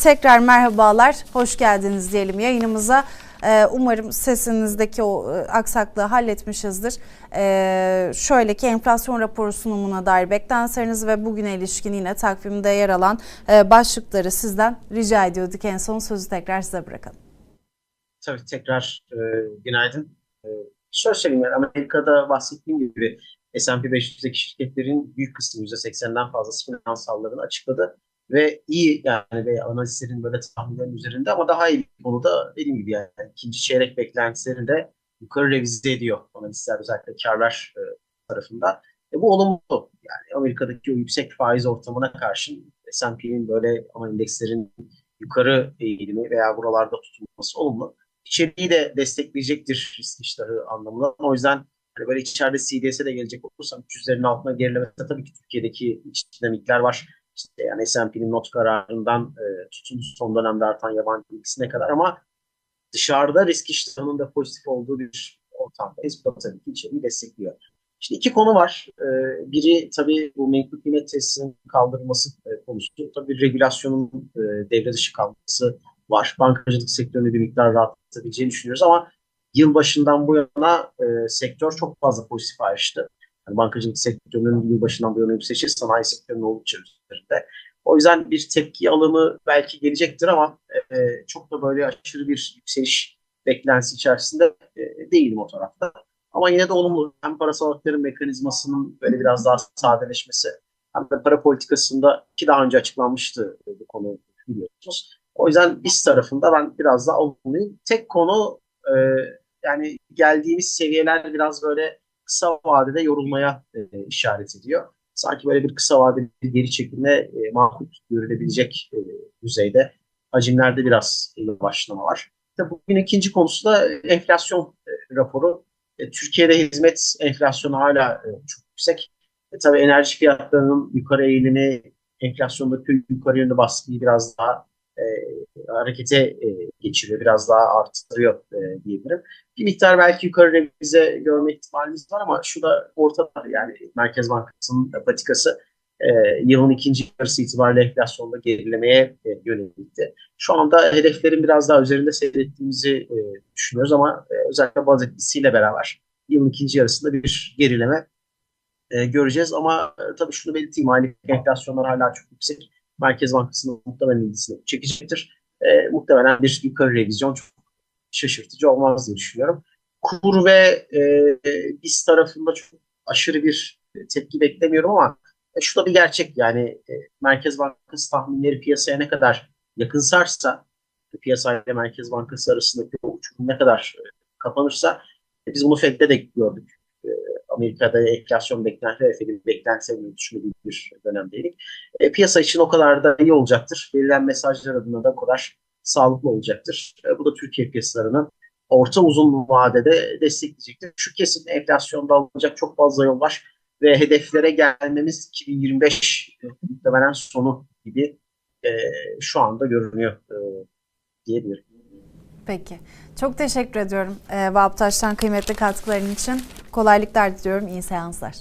tekrar merhabalar, hoş geldiniz diyelim yayınımıza. Ee, umarım sesinizdeki o e, aksaklığı halletmişizdir. Ee, şöyle ki enflasyon raporu sunumuna dair beklentileriniz ve bugüne ilişkin yine takvimde yer alan e, başlıkları sizden rica ediyorduk. En son sözü tekrar size bırakalım. Tabii tekrar e, günaydın. Şöyle söyleyeyim yani Amerika'da bahsettiğim gibi S&P 500'deki şirketlerin büyük kısmı %80'den fazlası finansallarını açıkladı ve iyi yani ve analistlerin böyle tahminlerin üzerinde ama daha iyi bir konuda dediğim gibi yani ikinci çeyrek beklentilerini de yukarı revize ediyor analistler özellikle karlar e, tarafında. E, bu olumlu. Yani Amerika'daki o yüksek faiz ortamına karşın S&P'nin böyle ama endekslerin yukarı eğilimi veya buralarda tutulması olumlu. İçeriği de destekleyecektir risk iştahı anlamında. O yüzden hani böyle içeride CDS'e de gelecek olursam 300'lerin altına gerilemesi tabii ki Türkiye'deki iç dinamikler var işte yani S&P'nin not kararından e, tutun son dönemde artan yabancı ilgisine kadar ama dışarıda risk iştahının da pozitif olduğu bir ortamdayız. Bu tabii ki içeriği destekliyor. İşte iki konu var. Ee, biri tabii bu menkul kıymet testinin kaldırılması e, konusu. Tabii regülasyonun e, devre dışı kalması var. Bankacılık sektörünü bir miktar rahatlatabileceğini düşünüyoruz ama yıl başından bu yana e, sektör çok fazla pozitif ayrıştı. Yani bankacılık sektörünün yıl başından bu yana yükselişi sanayi sektörünün oldukça üzerinde. O yüzden bir tepki alımı belki gelecektir ama e, çok da böyle aşırı bir yükseliş beklentisi içerisinde e, değilim o tarafta. Ama yine de olumlu hem parasal aktarım mekanizmasının böyle biraz daha sadeleşmesi hem de para politikasında ki daha önce açıklanmıştı bu konu biliyorsunuz. O yüzden biz tarafında ben biraz daha olumluyum. Tek konu e, yani geldiğimiz seviyeler biraz böyle kısa vadede yorulmaya e, işaret ediyor. Sanki böyle bir kısa vadeli geri çekilme e, makul görülebilecek e, düzeyde hacimlerde biraz yavaşlama var. Tabii bugün ikinci konusu da enflasyon e, raporu. E, Türkiye'de hizmet enflasyonu hala e, çok yüksek. E, tabii enerji fiyatlarının yukarı eğilimi, enflasyondaki yukarı yönlü baskıyı biraz daha e, harekete e, geçiriyor, biraz daha arttırıyor e, diyebilirim. Bir miktar belki yukarı revize görme ihtimalimiz var ama şu da ortada yani Merkez Bankası'nın patikası e, yılın ikinci yarısı itibariyle enflasyonda gerilemeye e, yönelikti. Şu anda hedeflerin biraz daha üzerinde seyrettiğimizi e, düşünüyoruz ama e, özellikle baz etkisiyle beraber yılın ikinci yarısında bir gerileme e, göreceğiz ama e, tabii şunu belirteyim aylık enflasyonlar hala çok yüksek. Merkez Bankası'nın muhtemelen ilgisini çekecektir. E, muhtemelen bir yukarı revizyon çok şaşırtıcı olmaz diye düşünüyorum. Kur ve e, biz tarafında çok aşırı bir tepki beklemiyorum ama e, şu da bir gerçek yani e, Merkez Bankası tahminleri piyasaya ne kadar yakınsarsa piyasa ile Merkez Bankası arasındaki uçurum ne kadar e, kapanırsa e, biz bunu Fed'de de gördük. E, Amerika'da enflasyon beklenti ve Fed'in beklentilerini düşündüğü bir dönemdeydik. E, piyasa için o kadar da iyi olacaktır. Verilen mesajlar adına da o kadar sağlıklı olacaktır. E, bu da Türkiye piyasalarının orta uzun vadede destekleyecektir. Şu kesin enflasyonda alınacak çok fazla yol var ve hedeflere gelmemiz 2025 muhtemelen sonu gibi e, şu anda görünüyor e, diyebilirim. Peki. Çok teşekkür ediyorum e, Vahap Taş'tan kıymetli katkıların için. Kolaylıklar diliyorum. İyi seanslar.